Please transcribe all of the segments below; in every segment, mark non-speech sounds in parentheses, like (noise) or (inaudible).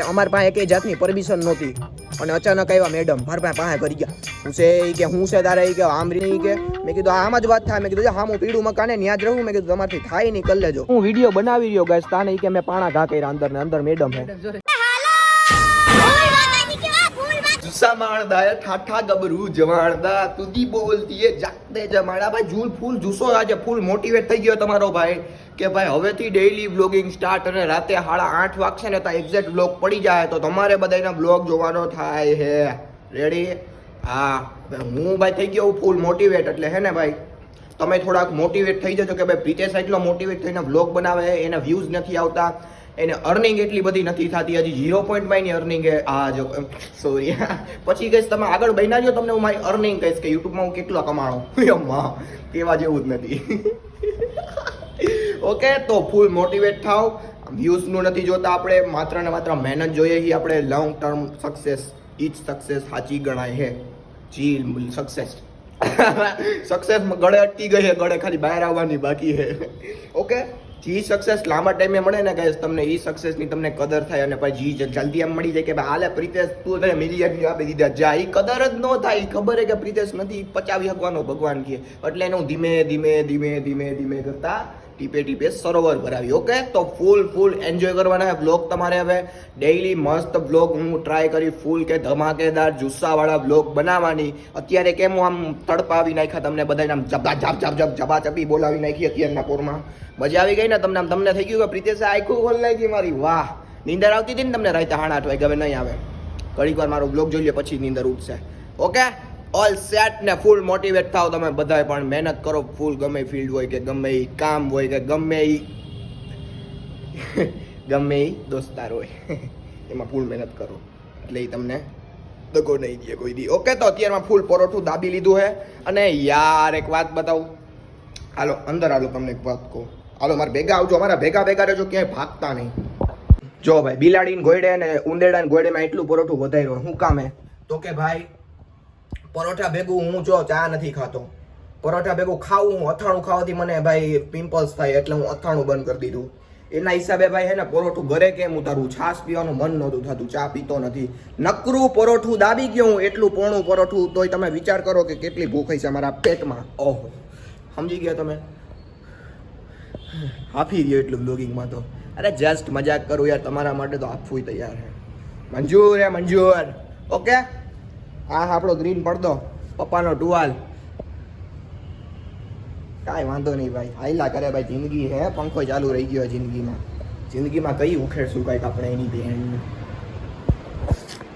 અમારી પાસે કઈ જાતની પરમિશન નહોતી. અને અચાનક આવ્યા મેડમ મારા પાસે પાસે કરી ગયા. હું છે કે હું છે તારે કે આમરી ઈ કે. મેં કીધું આમ જ વાત થાય. મેં કીધું હા હું પીડું મકાને જ રહું. મેં કીધું તમારથી થાય નહીં કરી લેજો. હું વીડિયો બનાવી રહ્યો ગાઈસ તાને કે મેં પાણા ઘા કર્યા અંદર ને અંદર મેડમ હે જુસ્સા માણદા એ ઠાઠા ગબરું જવાણદા તુદી બોલતી એ જાગતે જમાડા. ભાઈ, જૂલ ફૂલ જુસો આજે ફૂલ મોટિવેટ થઈ ગયો તમારો ભાઈ કે ભાઈ, હવેથી ડેઈલી બ્લોગિંગ સ્ટાર્ટ અને રાતે સાડા આઠ વાગશે ને તો એક્ઝેક્ટ બ્લોગ પડી જાય તો તમારે બધાના બ્લોગ જોવાનો થાય હે. રેડી હા. હું ભાઈ થઈ ગયો ફૂલ મોટિવેટ એટલે હે ને ભાઈ? તમે થોડાક મોટિવેટ થઈ જજો કે ભાઈ, પ્રિતેશ એટલો મોટિવેટ થઈને બ્લોગ બનાવે એના વ્યૂઝ નથી આવતા. એને અર્નિંગ એટલી બધી નથી થતી. હજી ઝીરો પોઈન્ટમાં એની અર્નિંગ આ જો સોરી (laughs) પછી કહીશ, તમે આગળ બન્યા તમને હું મારી અર્નિંગ કહીશ કે યુટ્યુબમાં હું કેટલો કમાણો (laughs) અમ્મા, કેવા જેવું જ નથી. (laughs) ઓકે તો ફૂલ મોટિવેટ થાવ વ્યૂઝનું નથી જોતા આપણે. માત્ર ને માત્ર મહેનત જોઈએ છીએ આપણે. Long term success inch success સાચી ગણાય છે જી સક્સેસ સક્સેસ ગળે અટકી ગઈ છે ગળે ખાલી બહાર આવવાની બાકી છે ઓકે જી સક્સેસ લાંબા ટાઈમે મળે ને ગાઈસ તમને ઈ સક્સેસની તમને કદર થાય અને પછી જી જલ્દી એમ મળી જાય કે ભાઈ હાલે પ્રિતેશ, તું તને મિલિયન આપી દીધા. જા, ઈ કદર જ ન થાય ખબર છે કે પ્રિતેશ નથી, પચાવી શકવાનો ભગવાન કે એટલે એને હું ધીમે ધીમે ધીમે ધીમે ધીમે કરતા ટીપે ટીપે સરોવર ભરાવી. ઓકે તો ફૂલ ફૂલ એન્જોય કરવાના છે બ્લોગ તમારે હવે. ડેઈલી મસ્ત બ્લોગ હું ટ્રાય કરી ફૂલ કે ધમાકેદાર, જુસ્સાવાળા બ્લોગ બનાવવાની. અત્યારે કેમ હું આમ તડપાવી નાખ્યા તમને બધાને? આમ જબા, જબ જબ જબ, જબા ચપી બોલાવી નાખી અત્યારના પોરમાં. મજા આવી ગઈ ને તમને? આમ તમને થઈ ગયું કે પ્રિતેશે આખું ખોલ નાખી મારી? વાહ! નીંદર આવતી હતી ને તમને રાતે સાડા આઠ વાગે હવે નહીં આવે. ઘડીક વાર મારો બ્લોગ જોઈ લે, પછી નીંદર ઉઠશે. ઓકે ઓલ સેટ ને ફૂલ મોટિવેટ થાવ તમે બધાય, પણ મહેનત કરો ફૂલ ગમે ફિલ્ડ હોય કે ગમે એ કામ હોય કે ગમે એ (laughs) ગમે એ દોસ્તાર હોય. (laughs) એમાં ફૂલ મહેનત કરો. એટલે એ તમને દગો નહીં દે કોઈ દી. ઓકે તો અત્યારમાં ફૂલ પરોઠું દાબી લીધું છે અને યાર, એક વાત બતાવું. હાલો, અંદર હાલો તમને એક વાત કહું. હાલો, મારે ભેગા આવજો. અમારા ભેગા ભેગા રહેજો, ક્યાંય ભાગતા નહીં. જો ભાઈ, બિલાડીને ગોયડે ને ઉંદેડા ને ગોયડેમાં એટલું પરોઠું વધાર્યું શું કામે? તો કે ભાઈ પરોઠા ભેગું હું જો ચા નથી ખાતો. પરોઠા ભેગું ખાવું, હું અથાણું ખાવાથી મને ભાઈ પિમ્પલ્સ થાય એટલે હું અથાણું બંધ કરી દીધું. એના હિસાબે ભાઈ હે ને પરોઠું ઘરે કેમ ઉતારવું છાશ પીવાનું મન નહોતું થતું, ચા પીતો નથી. નકરું પરોઠું દાબી ગયો હું, એટલું પોણું પરોઠું, તોય તમે વિચાર કરો કે કેટલી ભૂખ છે મારા પેટમાં. ઓહો, સમજી ગયા તમે? હાફી ગયો એટલું બ્લોગિંગમાં તો. અરે જસ્ટ મજાક કરું યાર, તમારા માટે તો આપવું તૈયાર છે મંજૂર હે, મંજૂર. ઓકે? આ આપણો ગ્રીન પડદો. પપ્પાનો ટુવાલ. કાંઈ વાંધો નહીં ભાઈ. હાઈલા કરે ભાઈ જિંદગી, હે? પંખો ચાલુ રહી ગયો જિંદગીમાં. જિંદગીમાં કઈ ઉખેડશું કાંઈક આપણે એની બહેન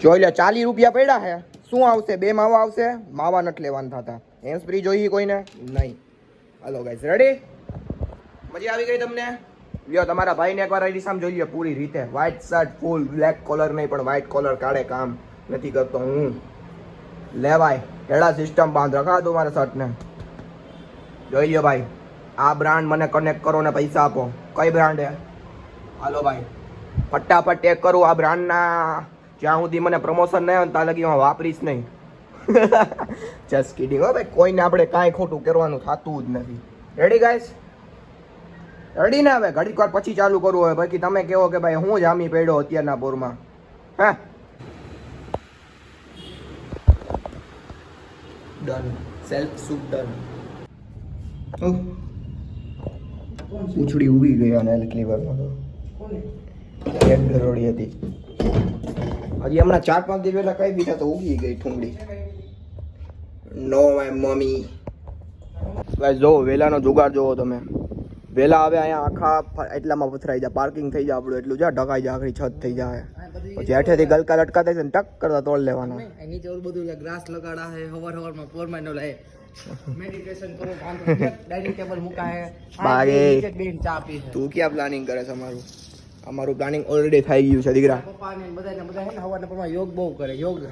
જોઈ લે, ચાલીસ રૂપિયા પડ્યા હે. શું આવશે? બે માવા આવશે? માવા નથી લેવાના થતા. હેન્ડ ફ્રી જોઈએ કોઈને? નહીં. હાલો ગાઈઝ રેડી મજા આવી ગઈ તમને? લ્યો, તમારા ભાઈને એકવાર આઈડી સામે જોઈ લ્યો પૂરી રીતે. White shirt full black collar નહીં, પણ વ્હાઈટ કોલર કાઢે કામ નથી કરતો હું. લેવાય હેડા સિસ્ટમ બાંધ, રખા દો મારા શર્ટને. જોઈ લ્યો ભાઈ, આ બ્રાન્ડ મને કનેક્ટ કરો ને પૈસા આપો. કઈ બ્રાન્ડ હે હાલો ભાઈ, ફટાફટ ટેક કરું આ બ્રાન્ડના જ્યાં સુધી મને પ્રમોશન નહીં આવે ત્યાં લગી હું વાપરીશ નહીં. (laughs) જસ્ટ કિડિંગ હો ભાઈ, કોઈને આપણે કાંઈ ખોટું કરવાનું થતું જ નથી. રેડી ગાઈસ રેડી ને હવે? ઘડીક વાર પછી ચાલુ કરવું હોય બાકી તમે કહો કે ભાઈ, હું જામી પડ્યો અત્યારના બોરમાં હા? ડન સેલ્ફ સૂપ ડન પૂંછડી ઊભી ગઈ અને ક્લીવરમાં તો. એક ગરોડી હતી. હજી હમણાં ચાર પાંચ દિવસ પહેલા કઈ બીજા તો ઉગી ગઈ ઠુંગળી. નો માય મમ્મી ભાઈ જો વેલાનો જુગાડ જોવો તમે. વેલા હવે અહીંયા આખા એટલામાં પથરાઈ જાય. પાર્કિંગ થઈ જાય આપણું એટલું. જાય ઢકાઈ જાય આખરી છત થઈ જાય. પછી હેઠેથી ગલકા લટકાતા છે ને ટક કરતા તોડ લેવાનો. નીચે ઓલું બધું ગ્રાસ લગાડા હે હવારમાં ફોરમાં લે. મેડિટેશન કરો ડાઇનિંગ ટેબલ મુકા હે. બારે. બેન ચા પી છે તું ક્યાં પ્લાનિંગ કરે છે અમારું? અમારું પ્લાનિંગ ઓલરેડી થઈ ગયું છે દીકરા. પપ્પા ને બધા ને બધા હે ને હવારના પોરમાં યોગ બહુ કરે યોગ.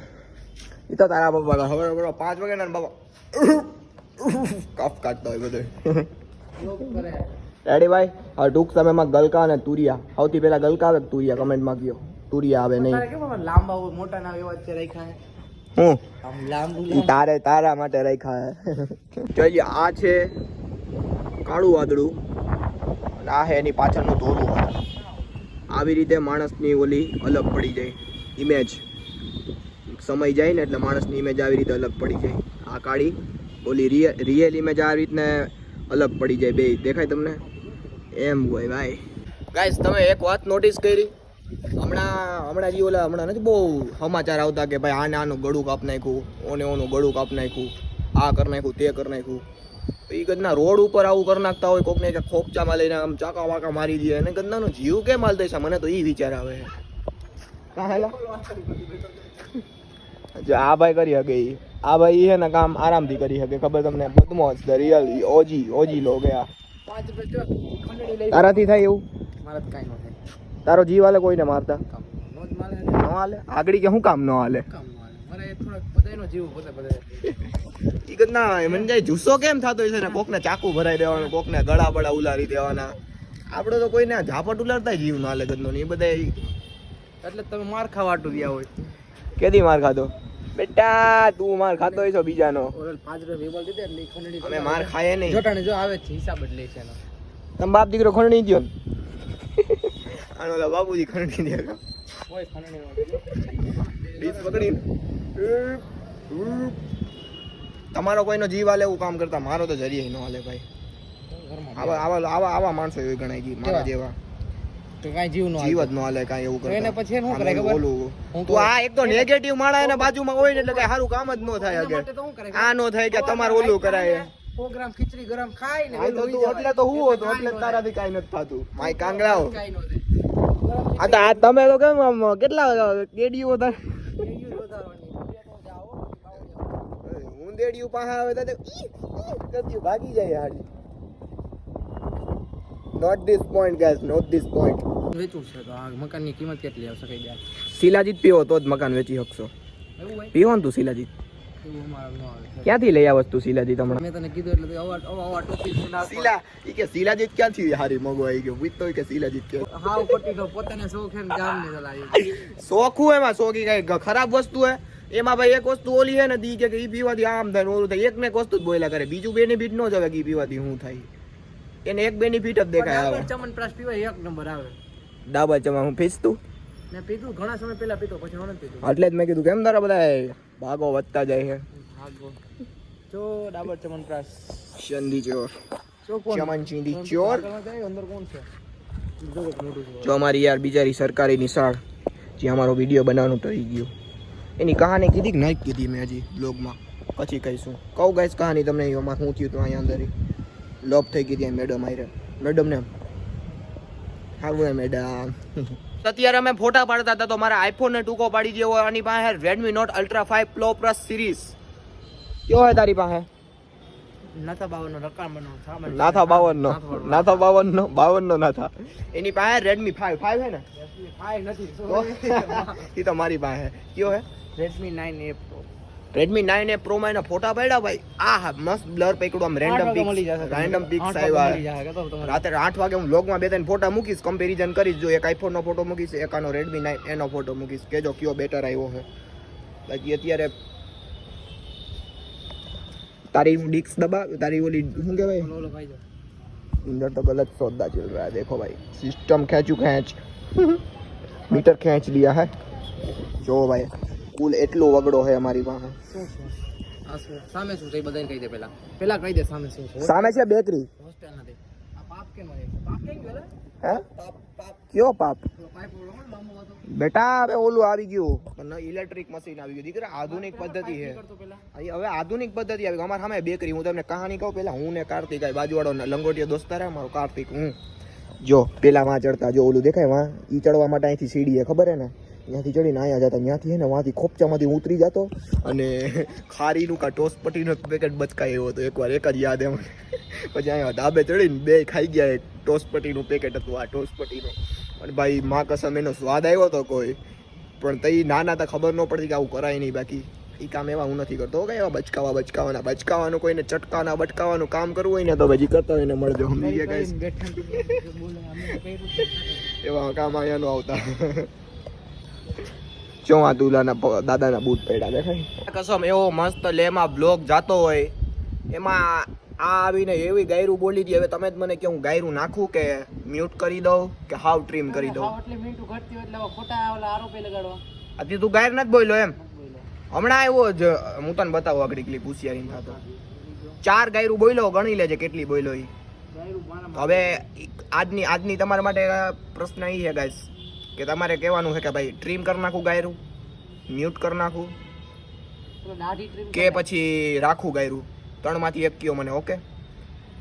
એ તો તારા પપ્પા હવે હવે પાંચ વાગે ને બાબા કફ કાઢતો હોય બધે. યોગ કરે. રેડી ભાઈ? હવે ટૂંક સમયમાં ગલકા અને તુરિયા. સૌથી પહેલા ગલકા આવે તુરિયા કમેન્ટમાં કયો તુરિયા આવે નહીં. લાંબા મોટા ના એવા છે રાખ્યા હે? તારે તારા માટે રાખ્યા જોઈએ આ છે કાળું વાદળું. અને આ છે એની પાછળનું ધોળું આવી રીતે માણસની ઓલી અલગ પડી જાય. ઇમેજ સમય જાય ને એટલે માણસની ઇમેજ આવી રીતે અલગ પડી જાય. આ કાળી ઓલી રિયલ રિયલ ઇમેજ આવી રીતને અલગ પડી જાય. બે દેખાય તમને? એમ હોય ભાઈ. ગાઈસ તમે એક વાત નોટિસ કરી? હમણાં હમણાં જે ઓલા હમણાં નથી બહુ સમાચાર આવતા કે ભાઈ આને આનું ગળું કાપ નાખ્યું ઓને ઓનું ગળું કાપ નાખ્યું આ કરી નાખ્યું તે કરી નાખ્યું. એ ગદના રોડ ઉપર આવું કરી નાખતા હોય કોકને કે ખોપચામાં લઈને આમ ચાકા વાકા મારી દે અને ગદનાનો જીવ કેમ હાલતો છે મને તો એ વિચાર આવે. આ ભાઈ કરી શકે એ આ ભાઈ છે ને કામ આરામથી કરી શકે ખબર તમને? બદમોજ ધ રિયલ ઓજી ઓજી લો. ગયા તારાથી થાય એવું? મારા કાંઈ ન થાય. તારો જીવ હાલે કોઈને મારતા? નો જ માલે ને ન હાલે? આગળ કે શું કામ ન હાલે? (laughs) જુસ્સો કેમ થતો હોય છે ને? કોકને ચાકુ ભરાઈ દેવાનું કોકને ગળા બળા ઉલારી દેવાના. આપણે તો કોઈને ઝાપટ ઉલારતા જીવ ના હાલે ગદનો ને એ બધા એટલે જ તમે માર ખાવા આટું રહ્યા હોય. કેદી માર ખાધો? બેટા તું માર ખાતો હોય છો બીજાનો. અમે માર ખાય નહીં. જોટાણે જો આવે છે હિસાબ જ લે છે એનો. તમે બાપ દીકરો ખંડણી દ્યો ને? આનો ઓલા બાબુજી ખંડણી દે કોઈ ડીશ પકડીને. તમારો કોઈનો જીવ હાલે એવું કામ કરતા મારો તો જરીએ ન હાલે ભાઈ. આવા આવા આવા આવા માણસો એવી ગણાય ગઈ મારા જેવા. તો કાઈ જીવ નો જીવ જ ન હાલે કાઈ એવું કરે એને પછી શું કરે ખબર? તું આ એક તો નેગેટિવ માળા એના બાજુમાં હોય ને એટલે કઈ સારું કામ જ ન થાય આગળ. આ નો થાય કે તમારે ઓલું કરાય. પ્રોગ્રામ ખીચડી ગરમ ખાય ને એટલે તો હું હતો એટલે તારાથી કાઈ નથી થતું. માય કાંગડાઓ કાઈ નો થાય. આ તો આ તમે તો કેમ આમ કેટલા કેડીઓ હતા? ઉંદેડિયું પાસે આવે તો ભાગી જાય હાડી note this point guys note this point વેચવું છે તો આ મકાનની કિંમત કેટલી આવશે કઈ દે શિલાજીત પીવો તો જ મકાન વેચી શકશો. પીવો ને તું શિલાજીત. ક્યાંથી લઈ આ વસ્તુ શિલાજીત હમણાં મેં તને કીધું એટલે અવા અવા શિલા ઈ કે શિલાજીત ક્યાંથી હારી મગવાઈ ગયો? પૂછતો હોય કે શિલાજીત કે. હાવ પટ્ટી તો પોતાને શોખ એમ જામ ને ચલાવી. શોખું એમાં? શોખી કઈ ખરાબ વસ્તુ હે? એમાં ભાઈ એક વસ્તુ ઓલી હે ને દી કે ઈ પીવાથી આમ થાય ઓલું થાય. એક ને એક વસ્તુ જ બોલ્યા કરે. બીજું બેનિફિટ નો જવે કે ઈ પીવાથી શું થાય. એને એક બેનિફિટ જ દેખાય આવે. ચમન પ્રાસ પીવાય એક નંબર આવે. ડાબર ચમા હું પીસતું? મેં પીધું ઘણા સમય પહેલા પીતો પછી હું નથી પીધું. એટલે જ મેં કીધું કેમ તારા બધા ભાગો વધતા જાય છે. જો ડાબર ચમનપ્રાસ ચંદી ચોર. ચમન ચીંદી ચોર. અંદર કોણ છે? જો અમારી યાર બિચારી સરકારી નિશાળ જે અમારો વીડિયો બનાવવાનું થઈ ગયું. એની કહાની કીધી કે નહીં કીધી મેં હજી બ્લોગમાં પછી કહીશું. કહું કહીશ કહાની તમને એમાં શું થયું હતું અહીંયા અંદર? લોપ થઈ ગઈ ત્યાં મેડમ આઈ મેડમ ને સારું હે મેડમ અત્યારે અમે ફોટા પાડતા હતા તો મારા આઈફોનને ટૂંકો પાડી દેવો આની પાસે Redmi Note Ultra five Pro Plus series કયો હે તારી પાસે? નાથા બાવનનો નાથા બાવનનો. નાથા બાવનનો. બાવનનો નાથા. એની પાસે રેડમી ફાઈવ ફાઈવ હે ને? હાય નથી (laughs) એ તો મારી પાસે. કયો હે Redmi nine A Pro Redmi nine A પ્રોમાં એના ફોટા પડ્યા ભાઈ. આ હા મસ્ત બ્લર પકડું આમ રેન્ડમ પિક્સ રેન્ડમ પિક્સ આવ્યા. રાત્રે આઠ વાગે હું વ્લોગમાં બે ત્રણ ફોટા મૂકીશ કમ્પેરિઝન કરીશ જો એક આઈફોનનો ફોટો મૂકીશ એકાનો રેડમી નાઇન એનો ફોટો મૂકીશ. કેજો કયો બેટર આવ્યો છે. બાકી અત્યારે તારી ડિક્સ દબા તારી ઓલી શું કહેવાય? ઉંદર તો ગલત સોદા ચલ રહ્યા દેખો ભાઈ. સિસ્ટમ ખેંચ્યું ખેંચ. (laughs) મીટર ખેંચ લિયા હે. જો ભાઈ. કુલ એટલો વગડો છે અમારી પાસે. શું શું આ શું? સામે શું છે? એ બધાને કહી દે પેલા. પેલા કહી દે સામે શું છે. સામે છે બેકરી હોસ્ટેલ નથી. આ પાપ કેમ હોય પાપ કેમ ગયો લે? હે? પાપ પાપ કયો પાપ પેલો પાઇપ ઓલો કોણ લાંબો હતો. બેટા હવે ઓલું આવી ગયું. ઇલેક્ટ્રિક મશીન આવી ગયું. દીકરા આધુનિક પદ્ધતિ છે. કરતો પેલા. અહીં હવે આધુનિક પદ્ધતિ આવી ગઈ. અમારા સામે બેકરી. હું તમને કહાની કહું પેલા હું ને કાર્તિક આ બાજુવાળો લંગોટિયો દોસ્તાર હે મારો કાર્તિક હું. જો પેલા માં ચડતા જો ઓલું દેખાય વાં ઈ ચડવા માટે અહીંથી સીડી હે ખબર હે ને? ત્યાંથી ચડીને અહીંયા જતા. ત્યાંથી હે ને વાંથી ખોપચામાંથી ઉતરી જતો અને ખારીનું કાં ટોસ પટીનો પેકેટ બચકાય એવો હતો. એકવાર એક જ યાદ એમ પછી અહીંયા ધાબે ચડીને બે ખાઈ ગયા. એક ટોસ પટીનું પેકેટ હતું આ ટોસ પટીનું અને ભાઈ મા કસમ એનો સ્વાદ આવ્યો તો કોઈ. પણ તઈ નાના તો ખબર ન પડતી કે આવું કરાય નહીં બાકી. એ કામ એવા હું નથી કરતો. કે એવા બચકાવા બચકાવાના. બચકાવાનું કોઈને ચટકાના બટકાવાનું કામ કરવું હોય ને તો પછી કરતા હોય ને મળજો. સમજી ગયા. એવા કામ અહીંયાનું નો આવતા. આ દુલાના દાદાના બૂટ પહેર્યા દેખાય. કસમ એવો મસ્ત લેમાં બ્લોગ જાતો હોય એમાં આ આવીને એવી ગાયરું બોલી દી. હવે તમે જ મને કે હું ગાયરું નાખું કે મ્યુટ કરી દઉં કે હાવ ટ્રીમ કરી દઉં? એટલે મીંડ ઘટતી હોય એટલે ખોટા ઓલા આરોપી લગાડવા. આથી તું ગાયર નથી બોલ્યો એમ? હમણાં આવ્યો જ હું તને બતાવું આગળ ક્લિપ હોશિયારી થતો. ચાર ગાયરું બોલ્યો ગણી લેજે કેટલી બોલ્યો એ હવે આજની આજની તમારા માટે પ્રશ્ન એ છે ગાઈસ કે તમારે કહેવાનું છે કે ભાઈ ટ્રીમ કરી નાખું ગાયરું મ્યુટ કરી નાખું કે પછી રાખું ગાયરું. ત્રણમાંથી એક કયો મને ઓકે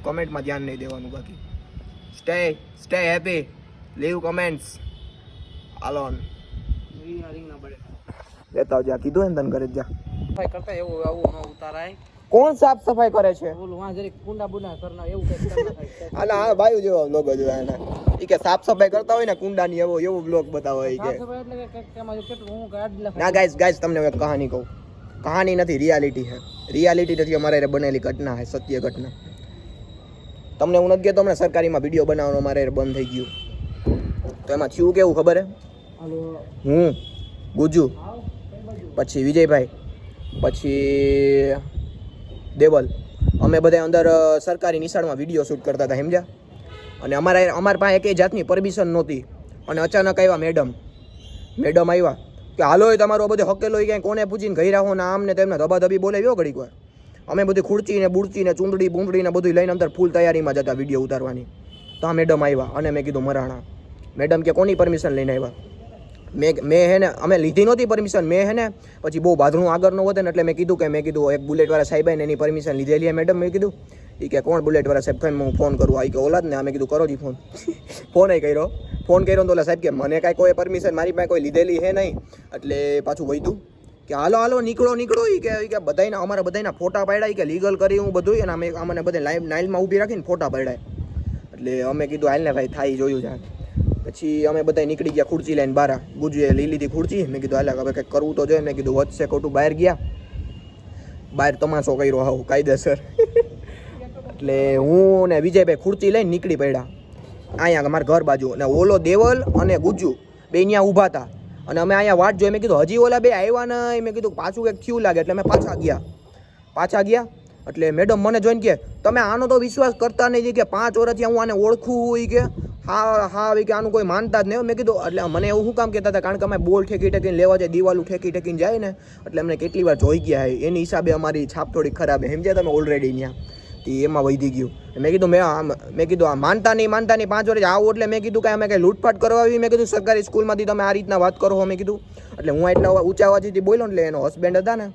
કોમેન્ટમાં ધ્યાન નહીં દેવાનું બાકી. Stay stay happy leave comments alone. લેતા આવજે. કીધું ને તને ઘરે જ સફાઈ કરતા એવું આવું ન ઉતારાય. કોણ સાફ સફાઈ કરે છે? ઓલું વાં જરી કુંડા બુંડા કરના એવું કઈ. આના આ બાયુ જેવો લોગો જોયા એના. ઈ કે સાફ સફાઈ કરતા હોય ને કુંડાની એવો એવો બ્લોગ બતાવો ઈ કે. ના ગાઈસ ગાઈસ તમને એક કહાની કહું. કહાની નથી રિયાલિટી છે. રિયાલિટી નથી અમારે બનેલી ઘટના છે સત્ય ઘટના. તમને હું નથી કહેતો હમણાં સરકારીમાં વીડિયો બનાવવાનો મારે બંધ થઈ ગયું. તો એમાં થયું કેવું ખબર હે? હું ગુજુ? પછી વિજયભાઈ પછી દેવલ. અમે બધા અંદર સરકારી નિશાળમાં વીડિયો શૂટ કરતા હતા સમજ્યા? અને અમારા અમારા પાસે એકેય જાતની પરમિશન નહોતી. અને અચાનક આવ્યા મેડમ મેડમ આવ્યા કે, હાલો, એ તમારો બધો હકેલો એ ક્યાંય કોને પૂછીને ઘઈ રાખો? ને આમ ને તેમને ધબાધબી બોલાવ્યો ઘડીક વાર. અમે બધી ખુરચીને બુડચીને બુડચી ને ચૂંદડી બુંદડી ને બધું લઈને અંદર ફૂલ તૈયારીમાં જતા વીડિયો ઉતારવાની. તો આ મેડમ આવ્યા અને મેં કીધું, મરાણા મેડમ કે કોની પરમિશન લઈને આવ્યા? મેં મેં હે ને, અમે લીધી નહોતી પરમિશન મેં હે ને, પછી બહુ બાધણું આગળ ન વધે ને એટલે મેં કીધું કે, મેં કીધું, એક બુલેટવાળા સાહેબ ને એની પરમિશન લીધેલી મેડમ મેં કીધું એ કે, કોણ બુલેટવાળા સાહેબ કઈ હું ફોન કરું? આ કે, ઓલાદ ને. અમે કીધું, કરો જી ફોન. ફોન એ કર્યો. ફોન કર્યો તો ઓલા સાહેબ કે, મને કાંઈ કોઈ પરમિશન મારી પાસે કોઈ લીધેલી હે નહીં. એટલે પાછું વૈતું કે, હાલો હાલો, નીકળો નીકળો. એ કે કે, બધાયના, અમારા બધાયના ફોટા પાડ્યા. કે લીગલ કરી હું બધું અને અમે, અમને બધે લાઈવ નાઇલમાં ઊભી રાખીને ફોટા પાડ્યા. એટલે અમે કીધું, હાલ ને ભાઈ, થાય, જોયું છે પછી અમે બધા નીકળી ગયા ખુરચી લઈને બારા ગુજુએ લઈ લીધી ખુરચી મેં કીધું, હાલ, હવે કંઈક કરવું તો જોઈએ. મેં કીધું વધશે ખોટું, બહાર ગયા. બહાર તમાશો કર્યો, હાવ, કાયદેસર. એટલે હું ને વિજયભાઈ ખુરચી લઈને નીકળી પડ્યા. અહીંયા મારા ઘર બાજુ. અને ઓલો દેવલ અને ગુજુ બે અહીંયા ઊભા હતા. અને અમે અહીંયા વાટ જોઈ, મેં કીધું, હજી ઓલા બે આવ્યા નહીં મેં કીધું, પાછું કંઈક થયું લાગે. એટલે અમે પાછા ગયા. પાછા ગયા. એટલે મેડમ મને જોઈને કે, તમે આનો તો વિશ્વાસ કરતા નહીં કે પાંચ વર્ષથી હું આને ઓળખું હોય કે? હા હા કે આનું કોઈ માનતા જ નહીં મેં કીધું, એટલે મને એવું શું કામ કહેતા હતા? કારણ કે અમે બોલ ઠેકી ઠેકીને લેવા જાય, દિવાલું ઠેકી ઠેકીને જાય ને. એટલે અમને કેટલી વાર જોઈ ગયા એની હિસાબે અમારી છાપ થોડી ખરાબ સમજ્યા તમે ઓલરેડી ત્યાં તે એમાં વધી ગયું. મેં કીધું, મેં આમ મેં કીધું, આ માનતા નહીં માનતા નહીં, પાંચ વર્ષ આવું એટલે મેં કીધું કે અમે કંઈ લૂંટફાટ કરવા આવી. મેં કીધું, સરકારી સ્કૂલમાંથી તમે આ રીતના વાત કરો મેં કીધું. એટલે હું એટલા ઊંચા અવાજથી બોલ્યો ને એટલે એનો હસબન્ડ હતા ને,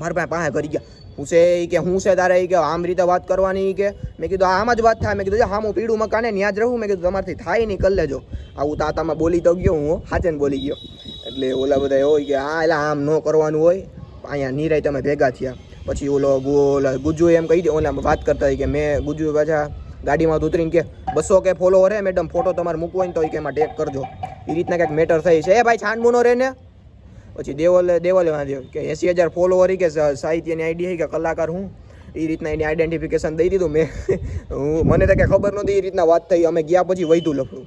મારા પાસે પાસે કરી ગયા. હું છે કે, હું છે તારે કે, આમ રીતે વાત કરવાની કે. મેં કીધું, આમ જ વાત થાય. મેં કીધું હા, હું પીળું મકાને ત્યાં જ રહું. મેં કીધું, તમારથી થાય નહીં, કરી લેજો. આવું તાતામાં બોલી તો ગયો હું હાચે બોલી ગયો. એટલે ઓલા બધા હોય કે હા એટલે આમ ન કરવાનું હોય. અહીંયા નિરાય તમે ભેગા થયા. પછી ઓલો ગુજુ એમ કહી દે, ઓલા વાત કરતા હોય કે મેં ગુજુ પાછા ગાડીમાં ઉતરીને કે બસો કે ફોલોવર હે મેડમ ફોટો તમારે મૂકવો હોય ને તો કે એમાં ટેક કરજો. એ રીતના કંઈક મેટર થઈ છે. એ ભાઈ છાંડમુનો રહે ને. પછી દેવલ દેવલે વાંધ્યો કે એસી હજાર ફોલોવર કે સાહિત્યની આઈડી કે કલાકાર હું. એ રીતના એની આઈડેન્ટિફિકેશન દઈ દીધું મેં. (laughs) હું મને તો કંઈ ખબર નહોતી એ રીતના વાત થઈ. અમે ગયા પછી વૈધું લખડું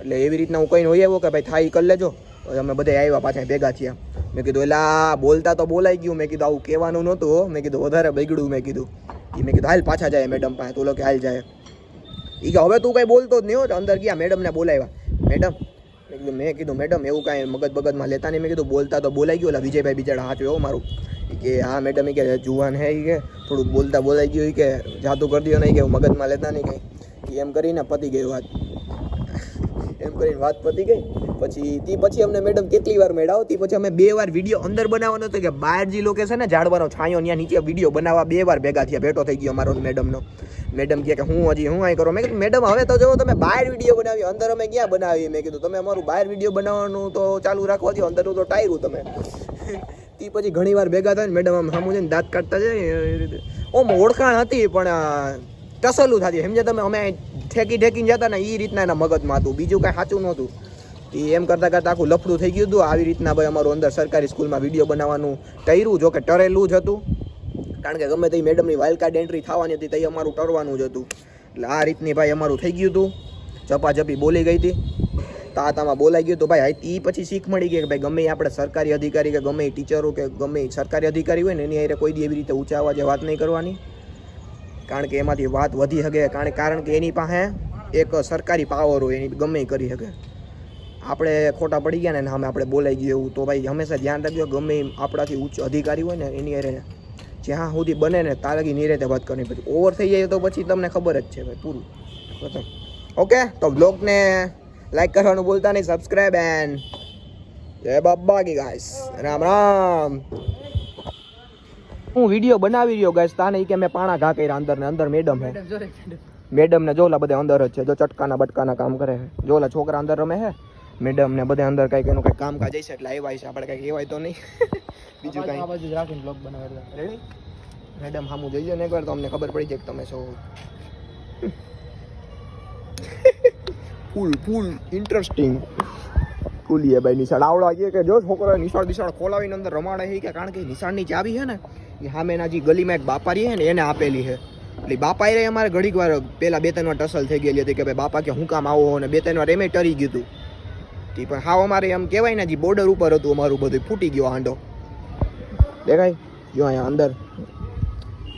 એટલે એવી રીતના હું કહીને હોય એવું કે ભાઈ થાય કરી લેજો. અમે બધા આવ્યા પાછા ભેગા થયા. મેં કીધું, એલા, બોલતા તો બોલાઈ ગયું. મેં કીધું, આવું કહેવાનું નહોતું મેં કીધું, વધારે બગડ્યું, મેં કીધું. એ મેં કીધું, હાલ પાછા જાય મેડમ પાસે. તો કે, હાલ જાય. એ કે, હવે તું કંઈ બોલતો જ નહીં હો. અંદર ગયા મેડમને બોલાવ્યા મેડમ, મેં કીધું મેં કીધું, મેડમ, એવું કાંઈ મગજ બગજમાં લેતા નહીં. મેં કીધું, બોલતા તો બોલાઈ ગયું. એટલે વિજયભાઈ બિચારા હાથ એવો મારું. કે, હા મેડમ એ કે, જુવાન હે એ કે, થોડુંક બોલતા બોલાઈ ગયું કે જાતું કરી દો નહીં કે મગજમાં લેતા નહીં કંઈ. એમ કરીને પતી ગઈ વાત. એમ કરીને વાત પતી ગઈ. પછી તી પછી અમને મેડમ કેટલી વાર મેળાવો તી પછી અમે બે વાર વીડિયો અંદર બનાવવાનો હતો કે બહાર જે લોકેશન ને ઝાડવાનો છાંયો ત્યાં નીચે વીડિયો બનાવવા બે વાર ભેગા થયા. ભેટો થઈ ગયો અમારો મેડમનો. મેડમ કહે કે હું હજી હું અહીં કરો? મેં કીધું, મેડમ, હવે તો જો તમે બહાર વીડિયો બનાવી, અંદર અમે ક્યાં બનાવીએ? મેં કીધું, તમે અમારું બહાર વીડિયો બનાવવાનું તો ચાલુ રાખવા દો અંદરનું તો ટાયરું તમે. (laughs) તે પછી ઘણી વાર ભેગા થાય ને મેડમ આમ સામું જઈને દાંત કાઢતા જાય એ રીતે. ઓમ ઓળખાણ હતી, પણ ટસલું થતી. સમજે તમે, અમે ઠેકી ઠેકીને જતા ને એ રીતના એના મગજમાં હતું. બીજું કાંઈ સાચું નહોતું. એ એમ કરતાં કરતાં આખું લફડું થઈ ગયું હતું. આવી રીતના ભાઈ અમારું અંદર સરકારી સ્કૂલમાં વીડિયો બનાવવાનું ટર્યું જો કે ટરેલું જ હતું. કારણ કે ગમે તે મેડમની વાઇલ્ડ કાર્ડ એન્ટ્રી થવાની હતી તે અમારું ટરવાનું જ હતું. એટલે આ રીતની ભાઈ અમારું થઈ ગયું હતું. ચપાચપી બોલી ગઈ હતી. તાતામાં બોલાઈ ગયું તો ભાઈ એ પછી શીખ મળી ગઈ કે ભાઈ, ગમે આપણે સરકારી અધિકારી કે ગમે ટીચરો કે ગમે સરકારી અધિકારી હોય ને, એની અરે કોઈ દી એવી રીતે ઊંચા અવાજે વાત નહીં કરવાની. કારણ કે એમાંથી વાત વધી શકે. કારણ કારણ કે એની પાસે એક સરકારી પાવર હોય, એની ગમે કરી શકે. આપણે ખોટા પડી ગયા ને સામે આપણે બોલાઈ ગયું એવું. તો ભાઈ હંમેશા ધ્યાન રાખજો ગમે આપણાથી ઉચ્ચ અધિકારી હોય ને એની અરે જ્યાં સુધી બને ને લગી નિરેતે વાત કરવી પછી ઓવર થઈ જાય તો પછી તમને ખબર જ છે ભાઈ પૂરું. ઓકે તો બ્લોગને લાઈક કરવાનું ભૂલતા નહીં સબસ્ક્રાઈબ એન્ડ જય બાબા કી ગાઈસ રામ રામ. હું વીડિયો બનાવી રહ્યો ગાઈસ તાને કે મેં પાણા ઘા કર્યા અંદર ને અંદર મેડમ હે મેડમ ને જોલા બધા અંદર જ છે જો ચટકાના બટકાના કામ કરે છે. જોલા છોકરા અંદર રમે છે. મેડમ ને બધા અંદર કંઈક એનું કંઈક કામ કાજ છે એટલે આવ્યા છે આપણે કંઈક કહેવાય તો નહીં. (laughs) બીજું કંઈ? આ બાજુ રાખીને બ્લોગ બનાવેલા રેડી મેડમ સામું જોઈજો ને એકવાર તો અમને ખબર પડી જાય કે તમે છો. (laughs) ફૂલ ફૂલ ઇન્ટરેસ્ટિંગ કુલીએ ભાઈ નિશાળ. આવડા કે કે જો છોકરો નિશાળ બિશાળ ખોલાવીને અંદર રમાડે છે કે કારણ કે નિશાળની ચાવી છે ને એ સામેના જે ગલીમાં એક બાપારી છે ને એને આપેલી છે એટલે બાપા એ અમારે ઘડીક વાર પહેલાં બે ત્રણ વાર ટસલ થઈ ગયેલી હતી કે ભાઈ બાપા કે હું કામ આવો અને બે ત્રણ વાર એમે ટરી ગયું હતું તી પણ હાવ અમારે એમ કહેવાય ને, જે બોર્ડર ઉપર હતું, અમારું બધું ફૂટી ગયો હાંડો. દેખાય? જો અહીંયા અંદર.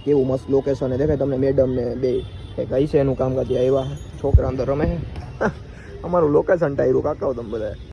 કેવું મસ્ત લોકેશન દેખાય તમને મેડમ ને બે. કંઈક હશે એનું કામકાજ? આવ્યા. છોકરા અંદર રમે. (laughs) અમારું લોકેશન ટાયરું કાકાઓ તમે બધા